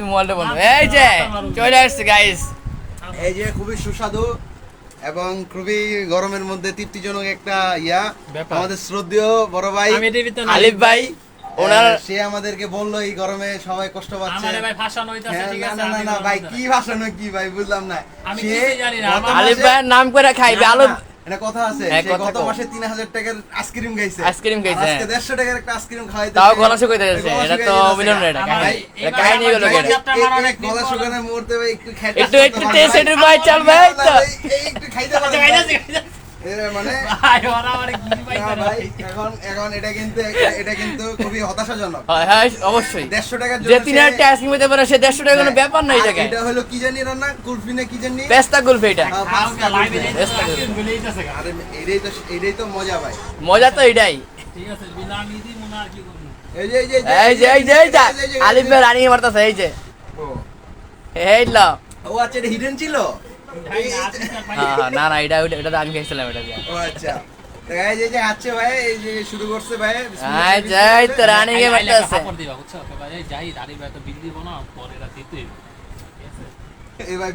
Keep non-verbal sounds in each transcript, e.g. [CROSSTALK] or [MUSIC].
তুমি মোবাইলটা বন্ধ এই যে চলে আসছে গাইস এই যে খুবই সুস্বাদু এবং খুবই গরমের মধ্যে তৃপ্তিজনক একটা ইয়া। আমাদের শ্রদ্ধেয় বড় ভাই আলিফ ভাই ওনার সে আমাদেরকে বলল এই গরমে সবাই কষ্ট পাচ্ছে। ভাই হইতাছে হ্যাঁ, ঠিক আছে না না আমি না বলব ভাই কি ভাষণ কি ভাই বুঝলাম না। আমি জানি না, আলিফ ভাইয়ের নাম করে খাইবে আলু না, এটা কথা আছে গত মাসে তিন হাজার টাকার আইসক্রিম খাইছে। আইসক্রিম খাইছে, আজকে হ্যাঁ। দেড়শো টাকার একটা আইসক্রিম খাওয়াইতে তাও গলা শুকাইতে যাচ্ছে এটা তো অভিনয় না এটা এটা কাহিনী হলো ভাই এটা চাপটা মারার একদিন গলা শুকানোর মুহূর্তে ভাই একটু একটু একটু টেস্ট ভাই চল ভাই তো এই- এই একটু খাইতে মানে ভাই, ওরা আমারে কি না পাইছে না ভাই ভাই? এখন এখন এটা কিন্তু এটা কিন্তু খুবই হতাশাজনক। হয় হ্যাঁ অবশ্যই। দেড়শো টাকার যে তিন হাজার টাকা আইসক্রিম হতে পারে সে দেড়শো টাকা কোনো ব্যাপার না এই এটা হলো কি জানি রান্না? কুলফি না কি জানি? পেস্তা গুলফি এটা। হ্যাঁ। আরে এটাই তো এটাই তো মজা ভাই। মজা তো এটাই। ঠিক আছে, বিলামি দি মনে আর কি করব। এই যে এই যে এই যে এই যে আলিফ ভাই রানিং মারতাছে এই যে। ও। এই ল। ও আচ্ছা এটা হিডেন ছিল? না না এটা আমি খাইছিলাম এটা দিয়ে। ও আচ্ছা।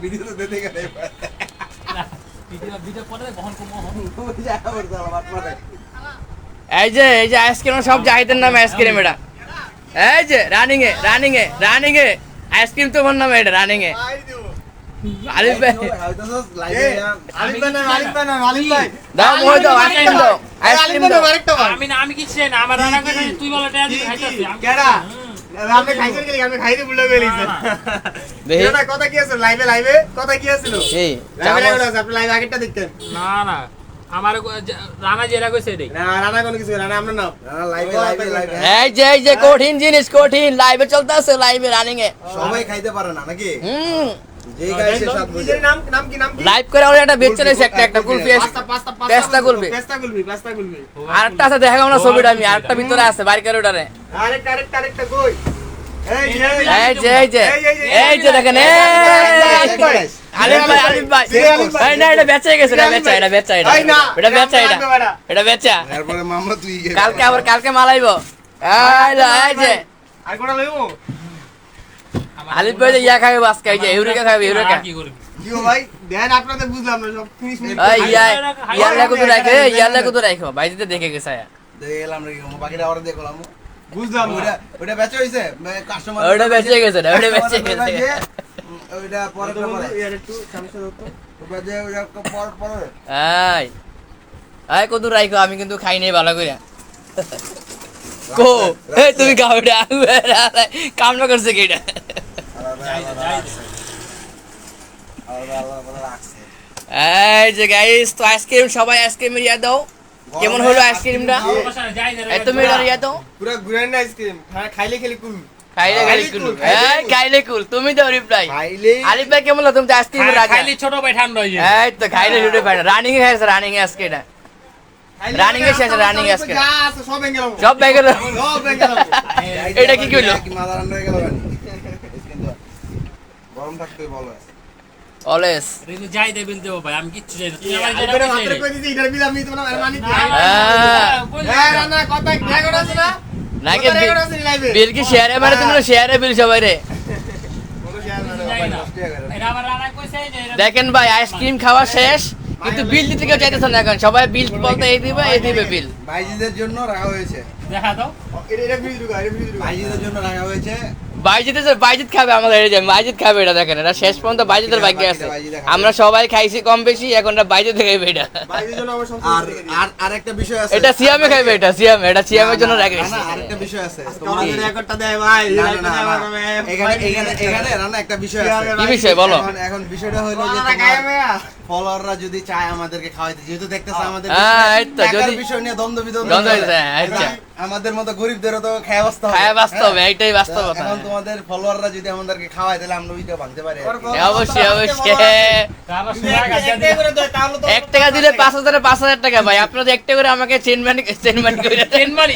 ভিডিও দিতে। গেলে এই যে এই যে আইসক্রিম সব জাহিদের নামে আইসক্রিম এটা। এই যে রানিং এ রানিং এ রানিং এ। আইসক্রিম তোমার নামে এটা রানিং এ। আলিফ ভাই। আলিফ ভাই আলিফ ভাই আলিফ ভাই। দাও মই দাও আইসক্রিম দাও আইসক্রিম দাও আমি না আমি কি না। আমার রান্না করে তুই বলে টাকা দিয়ে খাইতাছি কেডা? আপনি খাইছেন কি আপনি খাইতে ভুলে গেলেন দেখি এটা কথা কি আছে লাইভে লাইভে কথা কি আছিল এই লাইভে আপনি লাইভে আগেরটা দেখতেন না না আমার রানা যেটা কইছে এটাই না রানা কোনো কিছু রানা আমরা না লাইভে লাইভে লাইভে এই যে এই যে কঠিন জিনিস কঠিন। লাইভে চলতে চলতেছে লাইভে রানিং এ। সবাই খাইতে পারে না নাকি? হুম। লাইভ করে একটা বেচে একটা একটা কুলফি আছে। পাস্তা আরেকটা দেখা ছবিটা আমি আরেকটা ভিতরে আছে বাইর করে ওটারে। আরেকটা আরেকটা আরেকটা কই? এই যে এই যে। এই যে দেখেন এই ভাই আলিফ ভাই। এই না এটা বেচা গেছে এটা বেচা এটা বেচা এটা। এটা বেচা এটা। এটা বেচা। তারপরে মামলা তুই কালকে আবার কালকে মালাইবো। এই যে। আর কোটা লইবো? আলিফ ভাই ইয়া খাবে বাসকা এই যে ইউরিকা খাবে ইউরিকা কি করবি গো ভাই দেন আপনাদের বুঝলাম না সব ফিনিশ মিনিট এই ইয়া ইয়ার লাগু তো রাখে ইয়ার লাগু তো রাখো ভাই দিতে দেখে গেছে আয়া। দেখে গেলাম বাকিটা আবার দেখলাম বুঝলাম ওইটা ওইটা বেচা হইছে কাস্টমার ওটা বেচে গেছে না ওটা বেচে গেছে। ওইটা পরে পরে ইয়ার একটু সামনে ধরতো ওটা যে ওইটা পর পরে। এই এই কত রাখো আমি কিন্তু খাই নাই ভালো করে কো এই তুমি খাও এটা কাম না করছে কি এটা যাই দে, যাই দে। এই যে গাইস তো আইসক্রিম সবাই আইসক্রিম ইয়া দাও। কেমন হলো আইসক্রিমটা ইয়া দাও। পুরো আইসক্রিম খাইলে খেলে কুল। খাইলে খাইলে খাইলে কুল। কুল, এই খাইলে কুল। তুমি দাও রিপ্লাই খাইলে আলিফ ভাই কেমন হলো? তুমি আইসক্রিম রাখা খাইলে ছোট ভাই ঠান্ডা হয়ে যায় এই তো খাইলে রানিং এ রানিং আজকে এটা। এ শেষ, running আজকে। সব সব এটা কি? হয়ে গেল গরম থাকতে বলো। অলওয়েজ কিন্তু যাই দে বিল দেবো ভাই আমি কিচ্ছু জানি না। তুই আমার আমি করে মাত্র কই দিছি এটার বিল আমি তো না মানে কি হ্যাঁ। বললাম হ্যাঁ না কথা রেকর্ড আছে না। নাকি আছে লাইভে বিল কি শেয়ারে মারে তুমি শেয়ারে বিল সবাই রে? রানা দেখেন ভাই আইসক্রিম খাওয়া শেষ কিন্তু বিল দিতে কেউ চাইতেছে না এখন। সবাই বিল বলতে এই দিবে এই দিবে বিল। ভাইজিদের জন্য রাখা হয়েছে। দেখা দাও। বাইজিতে খাবে আমাদের এই যে বাইজিত খাবে এটা দেখেন এটা শেষ পর্যন্ত বাইজিতের ভাগ্য আছে। আমরা সবাই খাইছি কম বেশি এখন বাইজিতে খাইবে এটা। বাইরের জন্য আমার আর আর আরেকটা বিষয় আছে। এটা সিয়ামে খাইবে এটা সিয়ামে এটা সিয়ামের জন্য রাখে। না, না, আরেকটা বিষয় আছে। রেকর্ডটা দেয় ভাই এখানে এখানে এখানে একটা বিষয় আছে। কি বিষয় বলো। এখন এখন বিষয়টা হলো যে ফলোয়াররা যদি চায় আমাদেরকে খাওয়াইতে যেহেতু দেখতেছে আমাদের হ্যাঁ, তো, টাকার যদি- বিষয় নিয়ে দ্বন্দ্ব বিদ্বন্দ্ব হ্যাঁ, আচ্ছা। আমাদের মতো গরিবদেরও তো খায় বাঁচতে হবে। খায়া হবে, হ্যাঁ? এইটাই বাস্তবতা। এখন তোমাদের ফলোয়াররা যদি আমাদেরকে খাওয়ায় তাহলে আমরা ওইটা ভাঙতে পারি। হ্যাঁ, অবশ্যই অবশ্যই। এক- এক টাকা দিলে পাঁচ হাজারে পাঁচ হাজার টাকা ভাই। আপনারা একটা করে আমাকে চেন মানি চেন মানি করে চেন মানি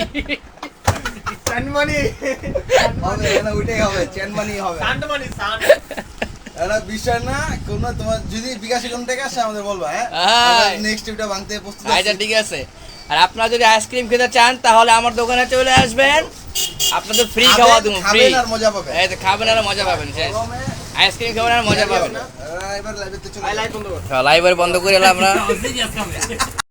হবে, ওইটাই হবে চেনমানি হবে। সানমানি সান এটা বিষয় না কোন তোমার যদি বিকাশে কোন থেকে আসে আমাদের বলবা হ্যাঁ? হ্যাঁ। নেক্সট ওইটা ভাঙতে প্রস্তুত আচ্ছা ঠিক আছে। আর আপনারা যদি আইসক্রিম খেতে চান তাহলে আমার দোকানে চলে আসবেন। আপনাদের ফ্রি খাওয়া খাবেন- দেবো ফ্রি খাবেন আর মজা পাবেন। এই খাবেন আর মজা পাবেন শেষ। আইসক্রিম খাবেন আর মজা পাবেন। এবার বন্ধ কর। লাইভ বন্ধ করে আমরা। [LAUGHS]